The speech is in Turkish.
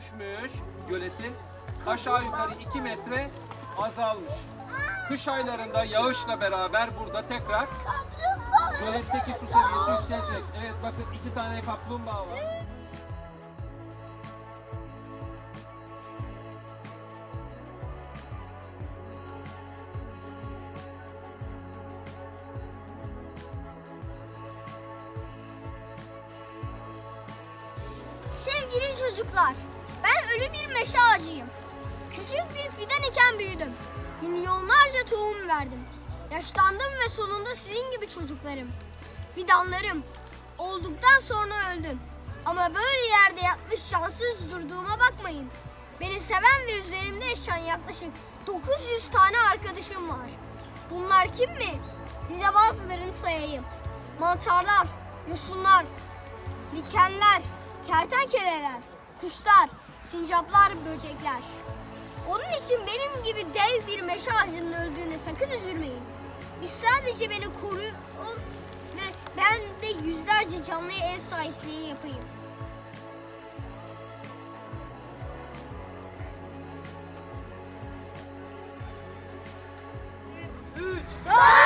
düşmüş göletin. Aşağı yukarı 2 metre azalmış. Kış aylarında yağışla beraber burada tekrar göletteki su seviyesi yükselecek. Evet bakın iki tane kaplumbağa var. Sevgili çocuklar, Küçük bir fidan iken büyüdüm. Milyonlarca tohum verdim. Yaşlandım ve sonunda sizin gibi çocuklarım. Fidanlarım. Olduktan sonra öldüm. Ama böyle yerde yatmış şanssız durduğuma bakmayın. Beni seven ve üzerimde yaşayan yaklaşık 900 tane arkadaşım var. Bunlar kim mi? Size bazılarını sayayım. Mantarlar, yosunlar, dikenler, kertenkeleler, kuşlar, sincaplar, böcekler. Onun için benim gibi dev bir meşe ağacının öldüğüne sakın üzülmeyin. Biz sadece beni koruyun ve ben de yüzlerce canlıya ev sahipliği yapayım. Üç, Dört,